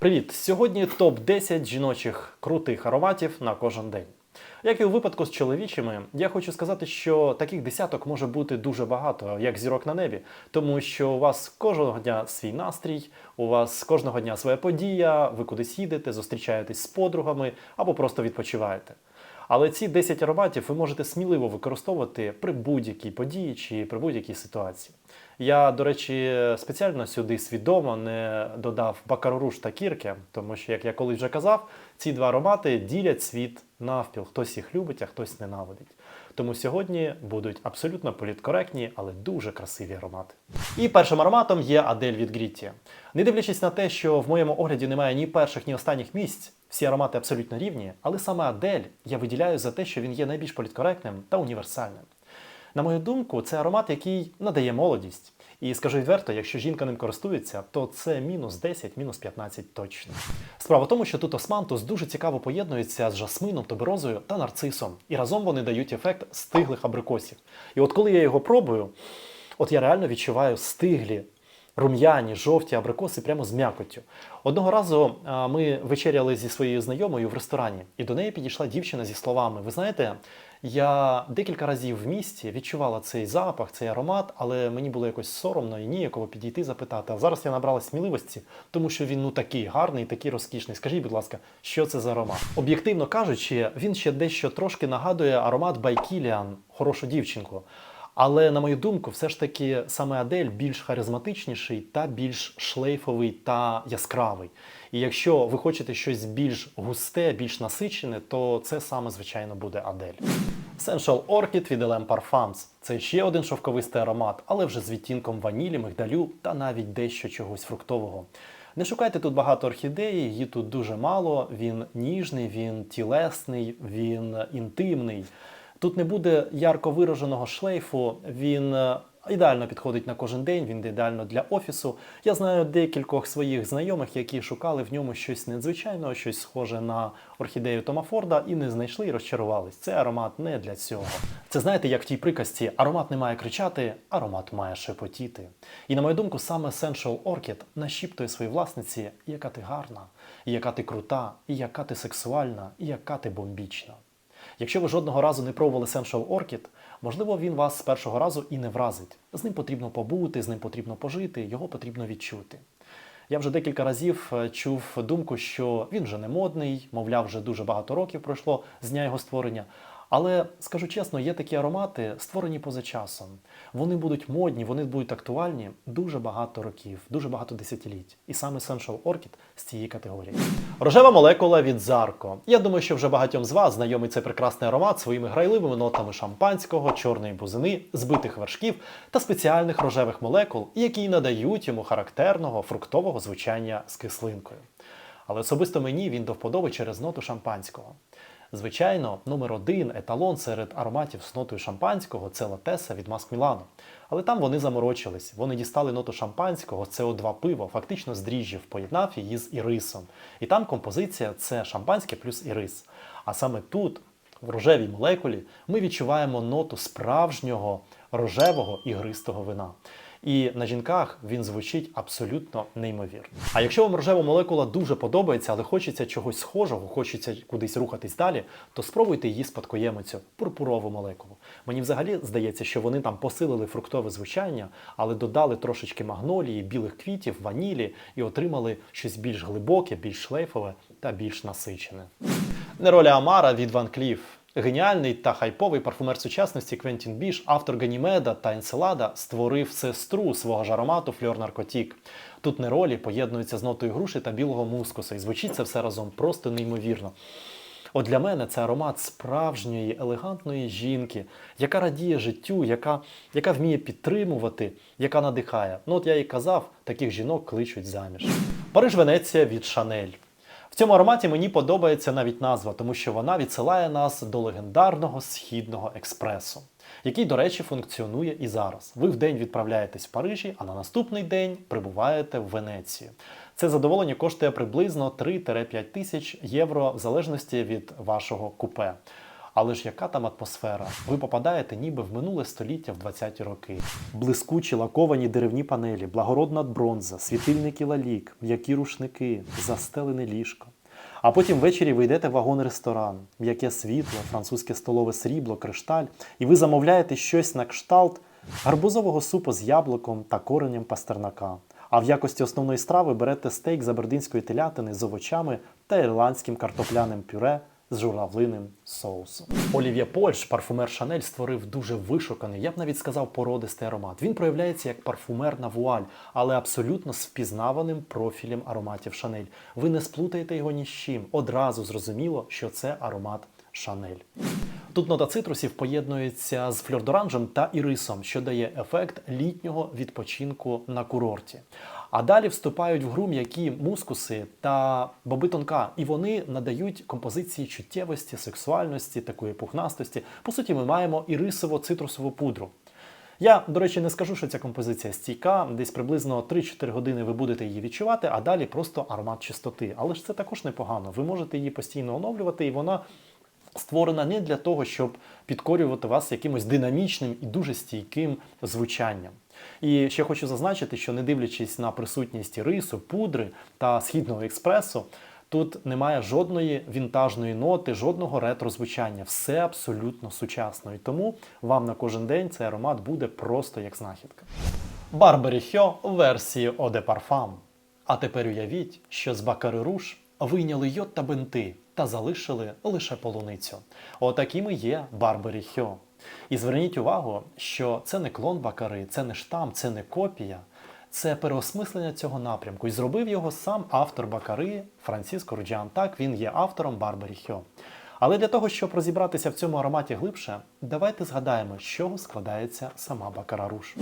Привіт! Сьогодні топ 10 жіночих крутих ароматів на кожен день. Як і у випадку з чоловічими, я хочу сказати, що таких десяток може бути дуже багато, як зірок на небі, тому що у вас кожного дня свій настрій, у вас кожного дня своя подія, ви кудись їдете, зустрічаєтесь з подругами або просто відпочиваєте. Але ці 10 ароматів ви можете сміливо використовувати при будь-якій події чи при будь-якій ситуації. Я, до речі, спеціально сюди свідомо не додав бакаруш та кірки, тому що, як я колись вже казав, ці два аромати ділять світ навпіл. Хтось їх любить, а хтось ненавидить. Тому сьогодні будуть абсолютно політкоректні, але дуже красиві аромати. І першим ароматом є Адель від Грітті. Не дивлячись на те, що в моєму огляді немає ні перших, ні останніх місць, всі аромати абсолютно рівні, але саме Адель я виділяю за те, що він є найбільш політкоректним та універсальним. На мою думку, це аромат, який надає молодість. І скажу відверто, якщо жінка ним користується, то це мінус 10, мінус 15 точно. Справа в тому, що тут османтус дуже цікаво поєднується з жасмином, туберозою та нарцисом, і разом вони дають ефект стиглих абрикосів. І от коли я його пробую, от я реально відчуваю стиглі. Рум'яні, жовті абрикоси прямо з м'якоттю. Одного разу ми вечеряли зі своєю знайомою в ресторані, і до неї підійшла дівчина зі словами: Ви знаєте, я декілька разів в місті відчувала цей запах, цей аромат, але мені було якось соромно і ніяково підійти запитати. А зараз я набрала сміливості, тому що він ну такий гарний, такий розкішний. Скажіть, будь ласка, що це за аромат? Об'єктивно кажучи, він ще дещо трошки нагадує аромат Байкіліан, хорошу дівчинку. Але на мою думку, все ж таки саме Адель більш харизматичніший та більш шлейфовий та яскравий. І якщо ви хочете щось більш густе, більш насичене, то це саме звичайно буде Адель. Essential Orchid від LM Parfums. Це ще один шовковистий аромат, але вже з відтінком ванілі, мигдалю та навіть дещо чогось фруктового. Не шукайте тут багато орхідеї, її тут дуже мало. Він ніжний, він тілесний, він інтимний. Тут не буде ярко вираженого шлейфу, він е, ідеально підходить на кожен день, він ідеально для офісу. Я знаю декількох своїх знайомих, які шукали в ньому щось надзвичайного, щось схоже на орхідею Тома Форда і не знайшли і розчарувались. Це аромат не для цього. Це знаєте, як в тій приказці: аромат не має кричати, аромат має шепотіти. І на мою думку, саме Sensual Orchid нашіптує своїй власниці, яка ти гарна, яка ти крута, і яка ти сексуальна, яка ти бомбічна. Якщо ви жодного разу не пробували Sensual Orchid, можливо, він вас з першого разу і не вразить. З ним потрібно побути, з ним потрібно пожити, його потрібно відчути. Я вже декілька разів е, чув думку, що він вже не модний, мовляв, вже дуже багато років пройшло з дня його створення. Але скажу чесно, є такі аромати, створені поза часом. Вони будуть модні, вони будуть актуальні дуже багато років, дуже багато десятиліть. І саме Essential Orchid з цієї категорії. Рожева молекула від Zarko. Я думаю, що вже багатьом з вас знайомий цей прекрасний аромат своїми грайливими нотами шампанського, чорної бузини, збитих вершків та спеціальних рожевих молекул, які надають йому характерного фруктового звучання з кислинкою. Але особисто мені він до вподоби через ноту шампанського. Звичайно, номер один еталон серед ароматів з нотою шампанського це латеса від Маск Мілано. Але там вони заморочились. Вони дістали ноту шампанського, це О2 пиво, фактично з дріжджів, поєднав її з ірисом. І там композиція це шампанське плюс ірис. А саме тут, в рожевій молекулі, ми відчуваємо ноту справжнього рожевого ігристого вина. І на жінках він звучить абсолютно неймовірно. А якщо вам рожева молекула дуже подобається, але хочеться чогось схожого, хочеться кудись рухатись далі, то спробуйте її спадкоємицю, пурпурову молекулу. Мені взагалі здається, що вони там посилили фруктове звучання, але додали трошечки магнолії, білих квітів, ванілі і отримали щось більш глибоке, більш шлейфове та більш насичене. Нероля Амара від Ван Кліф. Геніальний та хайповий парфумер сучасності Квентін Біш, автор Ганімеда та Енселада, створив сестру свого ж аромату Фльор Наркотік. Тут неролі поєднуються з нотою груші та білого мускуса, і звучить це все разом просто неймовірно. От для мене це аромат справжньої елегантної жінки, яка радіє життю, яка, яка вміє підтримувати, яка надихає. Ну от я і казав, таких жінок кличуть заміж. Париж Венеція від Шанель. Цьому ароматі мені подобається навіть назва, тому що вона відсилає нас до легендарного східного експресу, який, до речі, функціонує і зараз. Ви в день відправляєтесь в Парижі, а на наступний день прибуваєте в Венецію. Це задоволення коштує приблизно 3-5 тисяч євро в залежності від вашого купе. Але ж яка там атмосфера? Ви попадаєте ніби в минуле століття в 20-ті роки. Блискучі лаковані деревні панелі, благородна бронза, світильники лалік, м'які рушники, застелене ліжко. А потім ввечері ви йдете в вагон-ресторан, м'яке світло, французьке столове срібло, кришталь, і ви замовляєте щось на кшталт гарбузового супу з яблуком та коренем пастернака. А в якості основної страви берете стейк з абердинської телятини з овочами та ірландським картопляним пюре з журавлиним соусом. Олів'є Польш, парфумер Шанель, створив дуже вишуканий, я б навіть сказав, породистий аромат. Він проявляється як парфумерна вуаль, але абсолютно з впізнаваним профілем ароматів Шанель. Ви не сплутаєте його ні з чим. Одразу зрозуміло, що це аромат Шанель. Тут нота цитрусів поєднується з фльордоранжем та ірисом, що дає ефект літнього відпочинку на курорті. А далі вступають в гру м'які мускуси та боби тонка, і вони надають композиції чуттєвості, сексуальності, такої пухнастості. По суті, ми маємо ірисово-цитрусову пудру. Я, до речі, не скажу, що ця композиція стійка. Десь приблизно 3-4 години ви будете її відчувати, а далі просто аромат чистоти. Але ж це також непогано. Ви можете її постійно оновлювати, і вона створена не для того, щоб підкорювати вас якимось динамічним і дуже стійким звучанням. І ще хочу зазначити, що не дивлячись на присутність рису, пудри та східного експресу, тут немає жодної вінтажної ноти, жодного ретро-звучання. Все абсолютно сучасно. І тому вам на кожен день цей аромат буде просто як знахідка. Барбері Хьо в версії de Parfum. А тепер уявіть, що з Бакари Руш вийняли йод та бинти та залишили лише полуницю. Отакими є Барбері Хьо. І зверніть увагу, що це не клон Бакари, це не штам, це не копія, це переосмислення цього напрямку. І зробив його сам автор Бакари Франциско Руджан. Так, він є автором Барбері Хьо. Але для того, щоб розібратися в цьому ароматі глибше, давайте згадаємо, з чого складається сама Бакара Руш.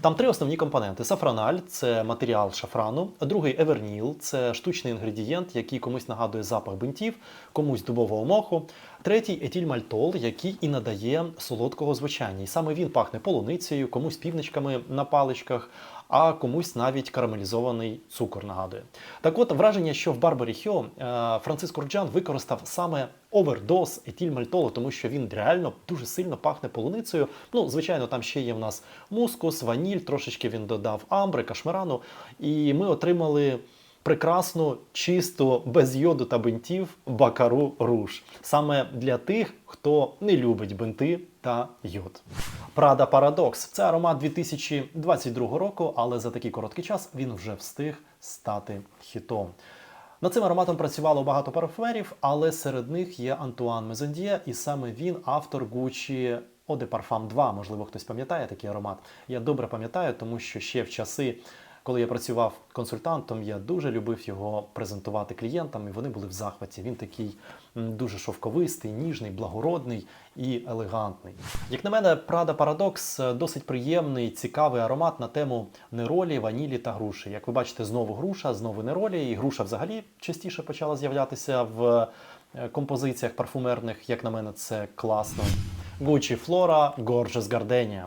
Там три основні компоненти: сафраналь це матеріал шафрану, другий еверніл це штучний інгредієнт, який комусь нагадує запах бинтів, комусь дубового моху. Третій етільмальтол, який і надає солодкого звучання. І саме він пахне полуницею, комусь півничками на паличках, а комусь навіть карамелізований цукор нагадує. Так от враження, що в Барбарі Хьо е, Франциск Курджан використав саме овердоз етільмальтолу, тому що він реально дуже сильно пахне полуницею. Ну, звичайно, там ще є в нас мускус, ваніль, трошечки він додав амбри, кашмирану, і ми отримали. Прекрасну, чисту, без йоду та бинтів бакару руш. Саме для тих, хто не любить бинти та йод. Прада Парадокс це аромат 2022 року, але за такий короткий час він вже встиг стати хітом. Над цим ароматом працювало багато парфумерів, але серед них є Антуан Мезондіє, і саме він автор Eau de Parfum 2. Можливо, хтось пам'ятає такий аромат. Я добре пам'ятаю, тому що ще в часи. Коли я працював консультантом, я дуже любив його презентувати клієнтам, і вони були в захваті. Він такий дуже шовковистий, ніжний, благородний і елегантний. Як на мене, Prada Paradox досить приємний, цікавий аромат на тему неролі, ванілі та груші. Як ви бачите, знову груша, знову неролі, і груша взагалі частіше почала з'являтися в е, композиціях парфумерних. Як на мене, це класно. Gucci Flora Gorgeous Gardenia.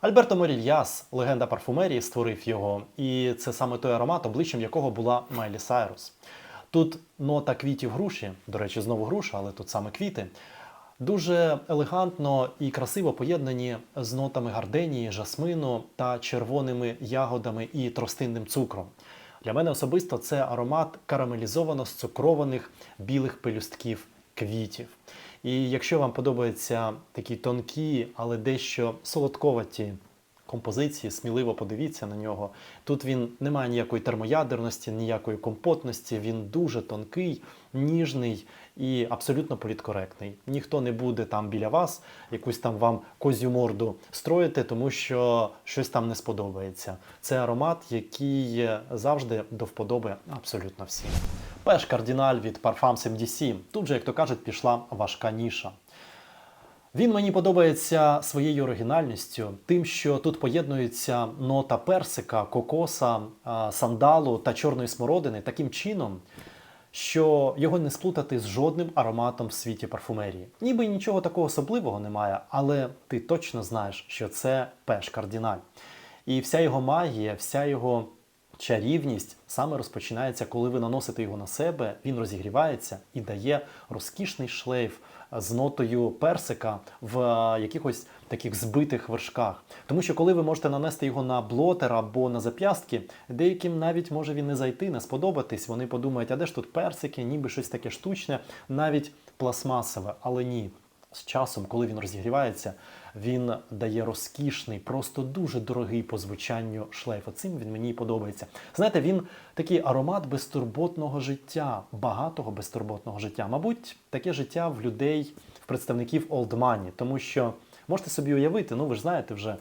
Альберто Морільяс, легенда парфумерії, створив його, і це саме той аромат, обличчям якого була Майлі Сайрус. Тут нота квітів груші, до речі, знову груша, але тут саме квіти. Дуже елегантно і красиво поєднані з нотами гарденії, жасмину та червоними ягодами і тростинним цукром. Для мене особисто це аромат карамелізовано сцукрованих білих пелюстків квітів. І якщо вам подобаються такі тонкі, але дещо солодковаті композиції, сміливо подивіться на нього. Тут він не має ніякої термоядерності, ніякої компотності. Він дуже тонкий, ніжний і абсолютно політкоректний. Ніхто не буде там біля вас якусь там вам козю морду строїти, тому що щось там не сподобається. Це аромат, який завжди до вподоби абсолютно всім. Пеш кардиналь від Parfum 77. Тут же, як то кажуть, пішла важка ніша. Він мені подобається своєю оригінальністю, тим, що тут поєднується нота персика, кокоса, сандалу та чорної смородини таким чином, що його не сплутати з жодним ароматом в світі парфумерії. Ніби нічого такого особливого немає, але ти точно знаєш, що це пеш кардиналь. І вся його магія, вся його чарівність саме розпочинається, коли ви наносите його на себе, він розігрівається і дає розкішний шлейф з нотою персика в е, якихось таких збитих вершках. Тому що коли ви можете нанести його на блотер або на зап'ястки, деяким навіть може він не зайти, не сподобатись. Вони подумають, а де ж тут персики, ніби щось таке штучне, навіть пластмасове, але ні. З часом, коли він розігрівається, він дає розкішний, просто дуже дорогий по звучанню шлейф. Оцим він мені подобається. Знаєте, він такий аромат безтурботного життя, багатого безтурботного життя. Мабуть, таке життя в людей, в представників Old Money, тому що можете собі уявити, ну ви ж знаєте вже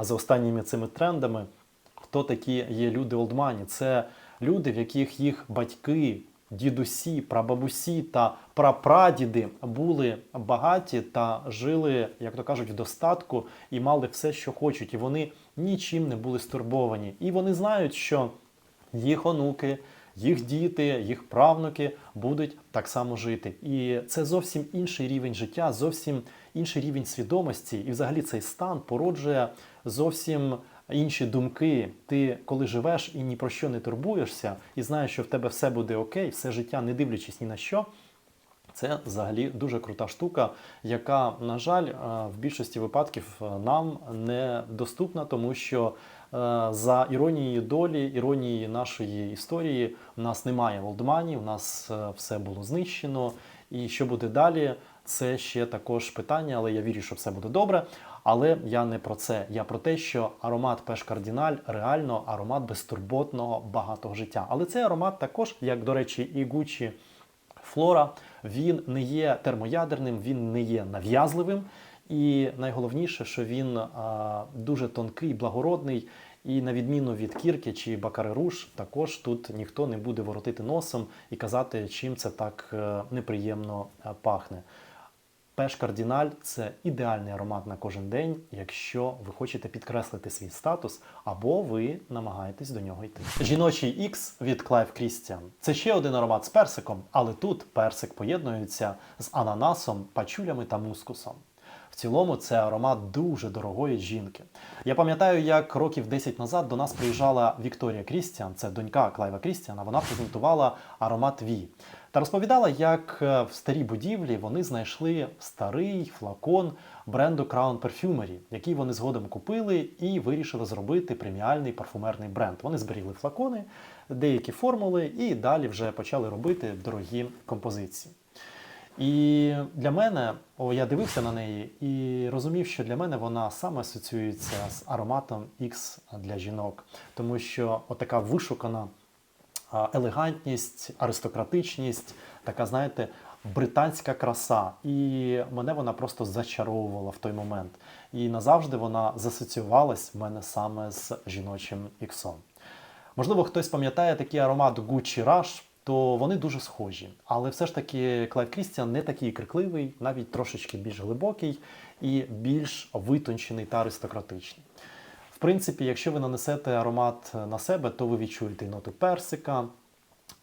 за останніми цими трендами, хто такі є люди Old Money. Це люди, в яких їх батьки дідусі, прабабусі та прапрадіди були багаті та жили, як то кажуть, в достатку і мали все, що хочуть, і вони нічим не були стурбовані. І вони знають, що їх онуки, їх діти, їх правнуки будуть так само жити. І це зовсім інший рівень життя, зовсім інший рівень свідомості. І взагалі цей стан породжує зовсім інші думки. Ти коли живеш і ні про що не турбуєшся, і знаєш, що в тебе все буде окей, все життя, не дивлячись ні на що. Це взагалі дуже крута штука, яка, на жаль, е, в більшості випадків е, нам не доступна, тому що е, за іронією долі, іронією нашої історії, в нас немає олдманів, у нас все було знищено. І що буде далі, це ще також питання, але я вірю, що все буде добре. Але я не про це. Я про те, що аромат Пеш Кардіналь реально аромат безтурботного багатого життя. Але цей аромат також, як до речі, і Гуччі Флора, він не є термоядерним, він не є нав'язливим. І найголовніше, що він а, дуже тонкий, благородний. І на відміну від кірки чи бакари руш, також тут ніхто не буде воротити носом і казати, чим це так е, неприємно е, пахне. Пеш Кардіналь це ідеальний аромат на кожен день, якщо ви хочете підкреслити свій статус, або ви намагаєтесь до нього йти. Жіночий X від Clive Christian. Це ще один аромат з персиком, але тут персик поєднується з ананасом, пачулями та мускусом. В цілому це аромат дуже дорогої жінки. Я пам'ятаю, як років 10 назад до нас приїжджала Вікторія Крістіан, це донька Клайва Крістіана. Вона презентувала аромат Ві та розповідала, як е, в старій будівлі вони знайшли старий флакон бренду Crown Perfumery, який вони згодом купили і вирішили зробити преміальний парфумерний бренд. Вони зберігли флакони, деякі формули і далі вже почали робити дорогі композиції. І для мене, о, я дивився на неї і розумів, що для мене вона саме асоціюється з ароматом X для жінок, тому що отака вишукана елегантність, аристократичність, така, знаєте, британська краса. І мене вона просто зачаровувала в той момент. І назавжди вона засоціювалась в мене саме з жіночим іксом. Можливо, хтось пам'ятає такий аромат Gucci Rush, то вони дуже схожі. Але все ж таки Клайв Крістіан не такий крикливий, навіть трошечки більш глибокий і більш витончений та аристократичний. Принципі, якщо ви нанесете аромат на себе, то ви відчуєте і ноту персика,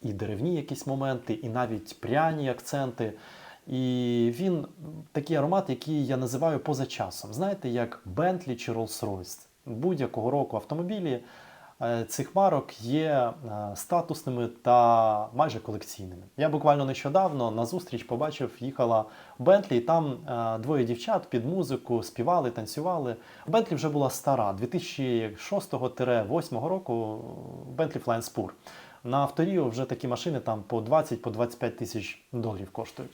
і деревні якісь моменти, і навіть пряні акценти. І він такий аромат, який я називаю поза часом. Знаєте, як Bentley чи Rolls-Royce. Будь-якого року автомобілі е, цих марок є е, статусними та майже колекційними. Я буквально нещодавно на зустріч побачив, їхала Бентлі, і там е, двоє дівчат під музику співали, танцювали. Бентлі вже була стара, 2006-2008 року Бентлі Flying Spur. На авторіо вже такі машини там по 20-25 тисяч доларів коштують.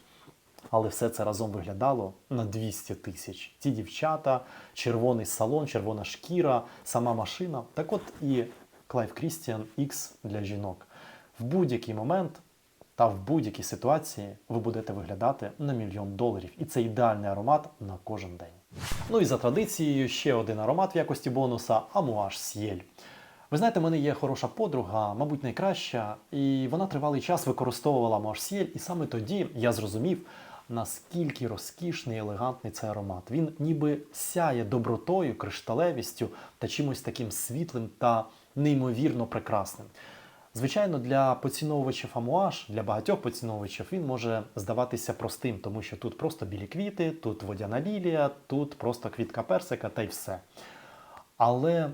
Але все це разом виглядало на 200 тисяч. Ці дівчата, червоний салон, червона шкіра, сама машина. Так от і Клайв Крістіан X для жінок. В будь-який момент та в будь-якій ситуації ви будете виглядати на мільйон доларів. І це ідеальний аромат на кожен день. Ну і за традицією ще один аромат в якості бонуса Амуаж С'єль. Ви знаєте, в мене є хороша подруга, мабуть, найкраща, і вона тривалий час використовувала Марсіель, і саме тоді я зрозумів, наскільки розкішний і елегантний цей аромат. Він ніби сяє добротою, кришталевістю та чимось таким світлим та неймовірно прекрасним. Звичайно, для поціновувачів амуаж, для багатьох поціновувачів він може здаватися простим, тому що тут просто білі квіти, тут водяна лілія, тут просто квітка персика та й все. Але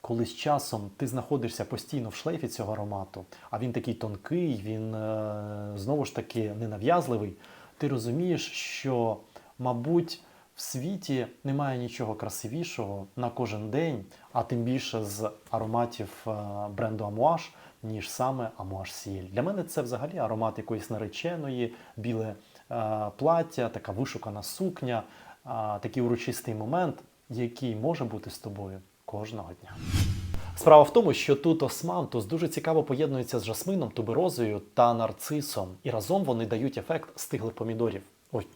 коли з часом ти знаходишся постійно в шлейфі цього аромату, а він такий тонкий, він е, знову ж таки ненав'язливий, ти розумієш, що, мабуть, в світі немає нічого красивішого на кожен день, а тим більше з ароматів е, бренду Амуаш, ніж саме Амуаш Сіель. Для мене це взагалі аромат якоїсь нареченої, біле е, плаття, така вишукана сукня, е, такий урочистий момент, який може бути з тобою кожного дня. Справа в тому, що тут османтус дуже цікаво поєднується з жасмином, туберозою та нарцисом, і разом вони дають ефект стиглих помідорів. Ой.